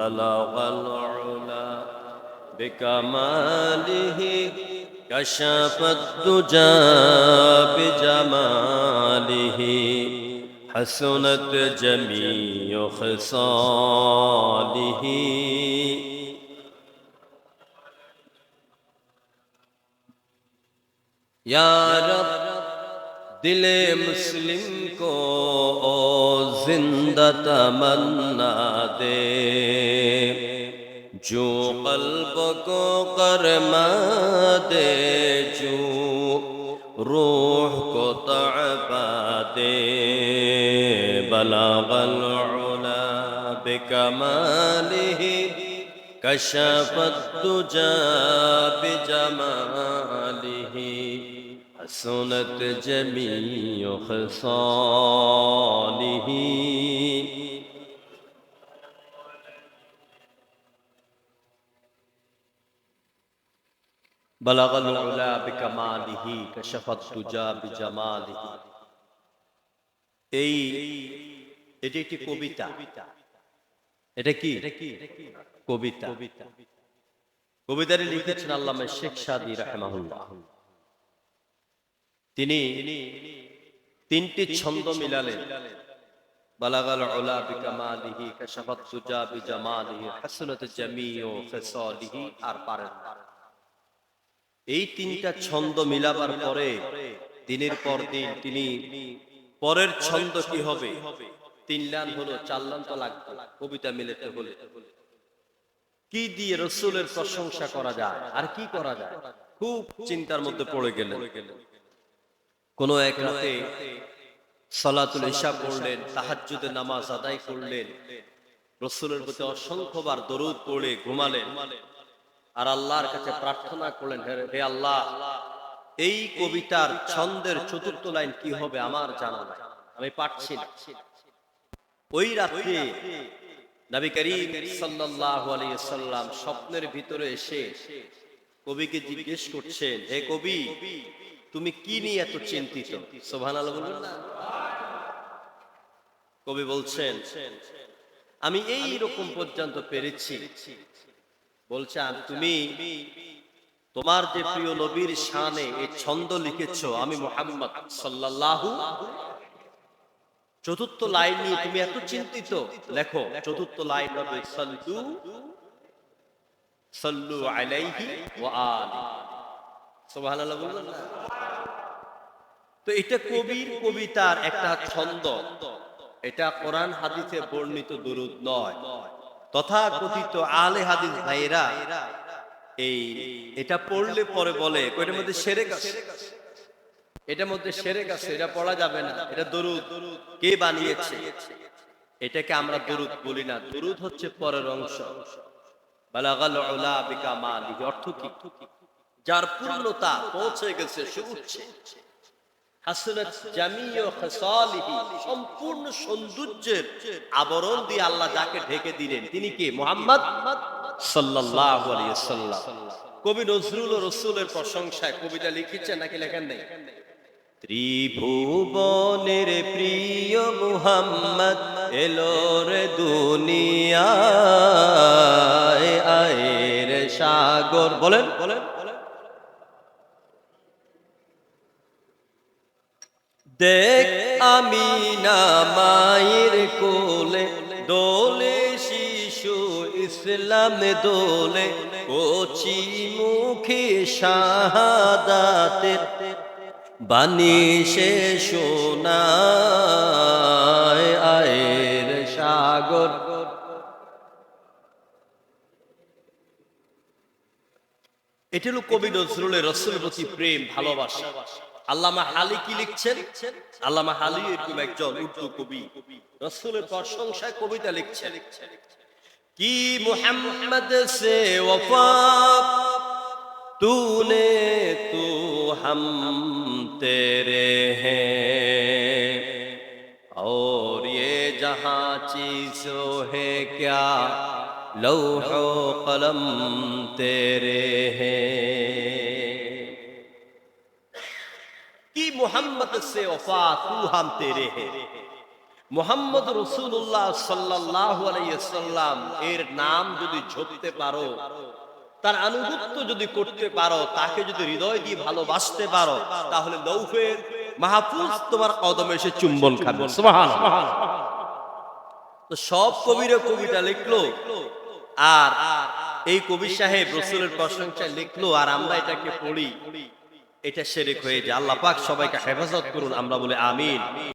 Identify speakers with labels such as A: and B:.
A: بلغ العلا بكماله كشف الدجى بجماله حسنت جميع خصاله یا رب دل مسلم کو जिंदा तमन्ना दे जो कल्ब को करमा दे जो रूह को तबा दे बलाबल बेकमाली कशपत तुजा बेजमाल بجماله حسنت جميع خصاله بلغ العلا بكماله كشف الدجى بجماله এই এটি একটি কবিতা এটা কি কবিতা কবিতাটি লিখেছেন আল্লামা শেখ সাদি রাহমাহুল্লাহ তিনি তিনটি ছন্দ মিলালেন। এই তিনটা ছন্দ মিলাবার পরে দিনের পর দিন তিনি পরের ছন্দ কি হবে? তিন লান হলো, চার লান তো লাগবে, কবিতা মিলাতে কি দিয়ে রসুলের প্রশংসা করা যায় আর কি করা যায়? খুব চিন্তার মধ্যে পড়ে গেলেন। কোন এক রাতে সালাতুল ইশা পড়লেন, তাহাজ্জুদে নামাজ আদায় করলেন। রসুলের প্রতি অসংখ্যবার দরুদ পড়ে ঘুমালেন। আর আল্লাহর কাছে প্রার্থনা করলেন, হে- আল্লাহ, এই কবিতার ছন্দের চতুর্থ লাইন কি হবে আমার জানা নাই, আমি পারছি না। ওই রাত্রে নবী করিম সাল্লাল্লাহু আলাইহি সাল্লাম স্বপ্নের ভিতরে এসে কবিকে জিজ্ঞেস করছেন, হে কবি তুমি কি নিয়ে এত চিন্তিত? সুবহানাল্লাহ বলবেন না। কবি বলছেন, আমি এই রকম পর্যন্ত পেরেছি। বলছে তুমি তোমার যে প্রিয় নবীর শানে এই ছন্দ লিখেছো, আমি মোহাম্মদ সাল্লাল্লাহু চতুর্থ লাইন নিয়ে তুমি এত চিন্তিত? লেখো, চতুর্থ লাইন সাল্লু সাল্লু আলাইহি ওয়া আলি। তো এটা কবির কবিতার একটা ছন্দ। এটা কোরআন হাদিসে বর্ণিত দুরুদ নয়। তথা কথিত আলে হাদিস ভাইরা এই এটা পড়লে পরে বলে এটার মধ্যে সেরে এটার মধ্যে সেরে এটা পড়া যাবে না, এটা দরুদ। কে বানিয়েছে? এটাকে আমরা দরুদ বলি না। দরুদ হচ্ছে পরের অংশ। বালাগাল অর্থ কি? যার পূর্ণতা পৌঁছে গেছে সম্পূর্ণ সৌন্দর্যের আবরণ দিয়ে আল্লাহ যাকে ঢেকে দিলেন, তিনি কে? মুহাম্মদ সাল্লাল্লাহু আলাইহি কবি নজরুল রসুলের প্রশংসায় কবিতা লিখেছেন নাকি লেখেন নাই? ত্রিভুবনের প্রিয় মুহাম্মদ এলো রে দুনিয়ায়, আয়ের সাগর। বলেন বলেন দেখ আমি না মায়ের কোলে, দোলে শিশু ইসলাম দোলে, কচি মুখে শাহাদাতের বাণী সে আয়ের সাগর। এটা হলো কবি নজরুলের রসুল প্রতি প্রেম, ভালোবাসা। আল্লামা হালি কি লিখছেন আল্লামা হালি এরকম একজন উর্দু কবি রসুলের প্রশংসায় কবিতা লিখছেন কি মুহাম্মদ সে ওফা तूने तू हम तेरे हैं और ये जहां चीजों है क्या लौहो कलम तेरे हैं মোহাম্মদ সে ওফা তু হাম তেরে হে। মোহাম্মদ রসুল্লাহ সাল্লাহ আলাইসাল্লাম এর নাম যদি ঝরতে পারো, তার আনুগত্য যদি করতে পারো, তাকে যদি হৃদয় দিয়ে ভালোবাসতে পারো, তাহলে লৌফের মাহফুজ তোমার কদমে এসে চুম্বন খাবে। তো সব কবির কবিটা লিখলো, আর এই কবি সাহেব রসুলের প্রশংসা লিখলো, আর আমরা এটাকে পড়ি। এটা সেরেক হয়ে যায়। আল্লাহ পাক সবাইকে হেফাজত করুন আমরা বলে আমিন।